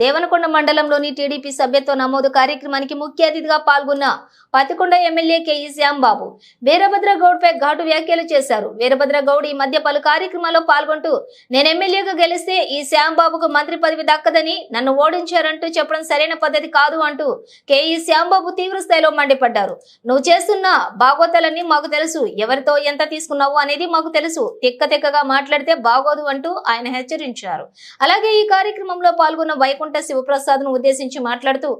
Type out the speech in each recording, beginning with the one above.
దేవనకొండ మండలంలోని టీడీపీ సభ్యత్వ నమోదు కార్యక్రమానికి ముఖ్య అతిథిగా పాల్గొన్న పతికొండ ఎమ్మెల్యే కేఈ శ్యాంబాబు వీరభద్ర గౌడ్ పై ఘాటు వ్యాఖ్యలు చేశారు. వీరభద్ర గౌడ్ ఈ మధ్య పలు కార్యక్రమాల్లో పాల్గొంటూ నేను ఎమ్మెల్యేగా గెలిస్తే ఈ శ్యాంబాబుకు మంత్రి పదవి దక్కదని నన్ను ఓడించారంటూ చెప్పడం సరైన పద్ధతి కాదు అంటూ కేఈ శ్యాంబాబు తీవ్ర స్థాయిలో మండిపడ్డారు. నువ్వు చేస్తున్న బాగోతలన్నీ మాకు తెలుసు. ఎవరితో ఎంత తీసుకున్నావు అనేది మాకు తెలుసు. తిక్క తిక్కగా మాట్లాడితే బాగోదు అంటూ ఆయన హెచ్చరించారు. అలాగే ఈ కార్యక్రమంలో పాల్గొన్న వైకుంఠ శివప్రసాద్ను ఉద్దేశించి మాట్లాడుతూ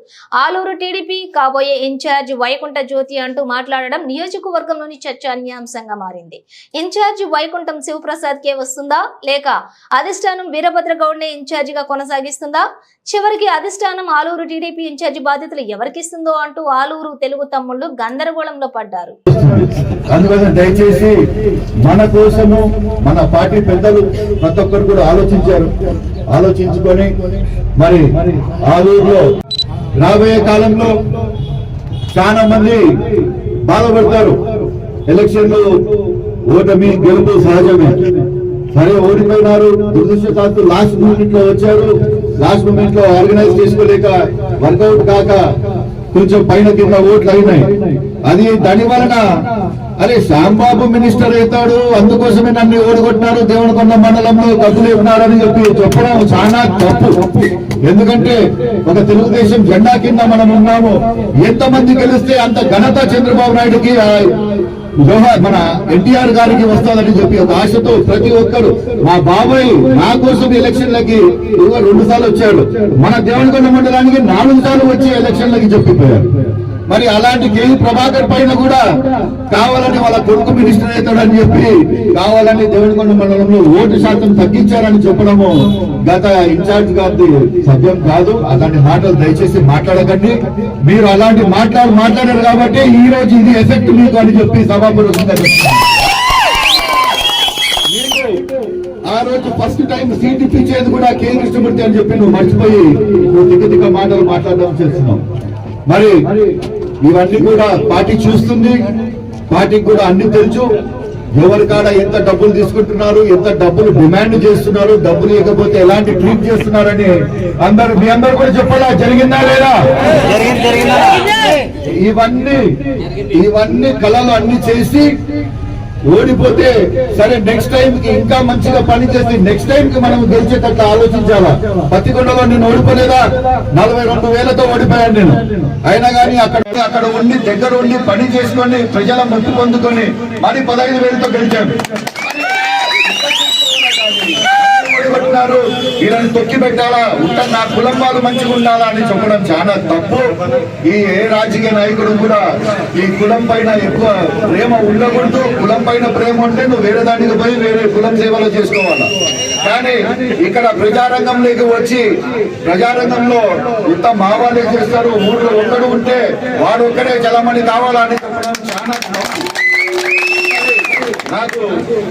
ఆలూరు టీడీపీ కాబోయే ఇన్ఛార్జ్ వైకుంఠ జ్యోతి అంటూ మాట్లాడడం నియోజకవర్గంలోని చర్చనీయాంశంగా మారింది. ఇన్ఛార్జ్ వైకుంఠం శివప్రసాద్ కే వస్తుందా? లేక అధిష్టానం వీరభద్ర గౌడ్నే ఇన్ఛార్జిగా కొనసాగిస్తుందా? చివరికి అధిష్టానం ఆలూరు టీడీపీ ఇన్ఛార్జి బాధ్యతలు ఎవరికిస్తుందో అంటూ ఆలూరు తెలుగు తమ్ముళ్ళు గందరగోళంలో పడ్డారు. అందుకోసం దయచేసి మన కోసము మన పార్టీ పెద్దలు ప్రతి ఒక్కరు కూడా ఆలోచించారు. ఆలోచించుకొని మరి ఆలూరులో రాబోయే కాలంలో చాలా మంది బాధపడతారు. ఎలక్షన్లు ఓటమి గెలుపు సహజమే. సరే ఓడిపోయినారు. దురదృష్టశాత్తు లాస్ట్ మూమెంట్లో వచ్చారు. లాస్ట్ మూమెంట్లో ఆర్గనైజ్ చేసుకోలేక వర్కౌట్ కాక కొంచెం పైన కింద ఓట్లు అయినాయి. అది దాని వలన అరే శ్యాంబాబు మినిస్టర్ అవుతాడు అందుకోసమే నన్ను ఓడగొట్టినారు దేవనకొండ మండలంలో కప్పులు ఉన్నారని చెప్పి చెప్పడం చాలా తప్పు. ఎందుకంటే ఒక తెలుగుదేశం జెండా కింద మనం ఉన్నాము. ఎంతమంది గెలిస్తే అంత ఘనత చంద్రబాబు నాయుడుకి మన ఎన్టీఆర్ గారికి వస్తాదని చెప్పి ఒక ఆశతో ప్రతి ఒక్కరు మా బాబాయ్ నా కోసం ఎలక్షన్లకి ఇదిగో రెండు సార్లు వచ్చాడు. మన దేవనకొండ మండలానికి నాలుగు సార్లు వచ్చి ఎలక్షన్లకి చెప్పిపోయారు. మరి అలాంటి కేవీ ప్రభాకర్ పైన కూడా కావాలని వాళ్ళ కొడుకు మినిస్టర్ అవుతాడని చెప్పి కావాలని దేవనకొండ మండలంలో ఓటు శాతం తగ్గించారని చెప్పడము గత ఇన్ఛార్జ్ గారి సభ్యం కాదు. అలాంటి మాటలు దయచేసి మాట్లాడకండి. మీరు అలాంటి మాట్లాడు మాట్లాడారు కాబట్టి ఈ రోజు ఇది ఎఫెక్ట్ మీకు అని చెప్పి సభాపూర్వకంగా ఆ రోజు ఫస్ట్ టైం సీట్ ఇప్పించేది కూడా కే. కృష్ణమూర్తి అని చెప్పి నువ్వు మర్చిపోయి నువ్వు దిగ దిగ మాటలు మాట్లాడడం చేస్తున్నావు. మరి ఇవన్నీ కూడా పార్టీ చూస్తుంది. పార్టీకి కూడా అన్ని తెలుసు. ఎవరి కాడ ఎంత డబ్బులు తీసుకుంటున్నారు ఎంత డబ్బులు డిమాండ్ చేస్తున్నారు డబ్బులు ఇవ్వకపోతే ఎలాంటి ట్రీట్ చేస్తున్నారని అందరు మీ అందరు కూడా చెప్పాలా? జరిగిందా లేదా? ఇవన్నీ ఇవన్నీ కళలు అన్ని చేసి ఓడిపోతే సరే నెక్స్ట్ టైం కి ఇంకా మంచిగా పని చేసి నెక్స్ట్ టైం కి మనం గెలిచేటట్లు ఆలోచించాలా? పత్తికొండలో నేను ఓడిపోలేదా? నలభై రెండు వేలతో ఓడిపోయాను నేను. అయినా కానీ అక్కడ అక్కడ ఉండి దగ్గర ఉండి పని చేసుకొని ప్రజల ముప్పు పొందుకొని మరి పదహైదు వేలతో గెలిచాను. ఉన్నారు. వీళ్ళని తొక్కి పెట్టాలా? ఉంటే నా కులం వాళ్ళు మంచిగా ఉండాలా అని చెప్పడం చాలా తప్పు. ఈ ఏ రాజకీయ నాయకుడు కూడా ఈ కులం పైన ఎక్కువ ప్రేమ ఉండకూడదు. కులం పైన ప్రేమ ఉంటే నువ్వు వేరే దానికి పోయి వేరే కులం సేవలు చేసుకోవాలా? కానీ ఇక్కడ ప్రజారంగంలోకి వచ్చి ప్రజారంగంలో ఇంత మావాళ్ళు చేస్తారు ఊళ్ళో ఒక్కడు ఉంటే వాడు ఒక్కడే చలమణి కావాలా అని చెప్పడం చాలా నాకు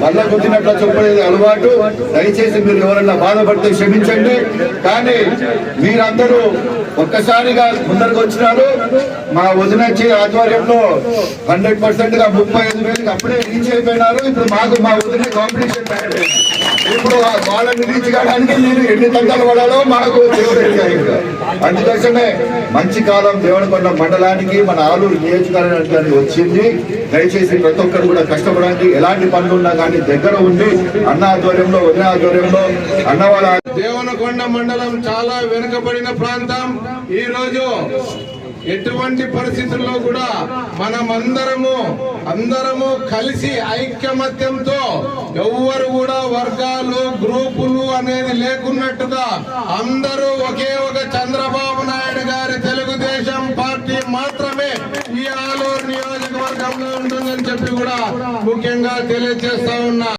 వల్ల కొట్టినట్లు చెప్పలేదు అలవాటు. దయచేసి మీరు ఎవరన్నా బాధపడితే క్షమించండి. కానీ మీరందరూ ఒక్కసారిగా ముందరకు వచ్చినారు. మా వదినచ్చి ఆధ్వర్యంలో హండ్రెడ్ పర్సెంట్గా ముప్పై ఐదు వేలకి అప్పుడే రీచ్ అయిపోయినారు. ఇప్పుడు మాకు మా వదిన కాంపిటీషన్ ఇప్పుడు ఆ వాళ్ళని రీచ్ కావడానికి మీరు ఎన్ని తంటాలు పడాలో మాకు దేవుడు అందుకోసమే మంచి కాలం దేవనకొండ మండలానికి మన ఆలూరు నియోజకవర్గానికి వచ్చింది. దయచేసి ప్రతి ఒక్కరు కూడా కష్టపడడానికి ఎలా ఎలాంటి పనులు ఉన్నా కానీ దగ్గర ఉండి అన్న ఆధ్వర్యంలో వదిన ఆధ్వర్యంలో అన్న దేవనకొండ మండలం చాలా వెనుకబడిన ప్రాంతం. ఈ రోజు ఎటువంటి పరిస్థితుల్లో కూడా మనమందరము అందరము కలిసి ఐక్యమత్యంతో ఎవ్వరు కూడా వర్గాలు గ్రూపులు అనేది లేకున్నట్టుగా అందరూ ఒకే ఒక చంద్రబాబు నాయుడు గారి తెలుగుదేశం పార్టీ మాత్రమే ఈ ఆలూరు నియోజకవర్గంలో ఉంటుందని చెప్పి కూడా ముఖ్యంగా తెలియజేస్తా ఉన్నా.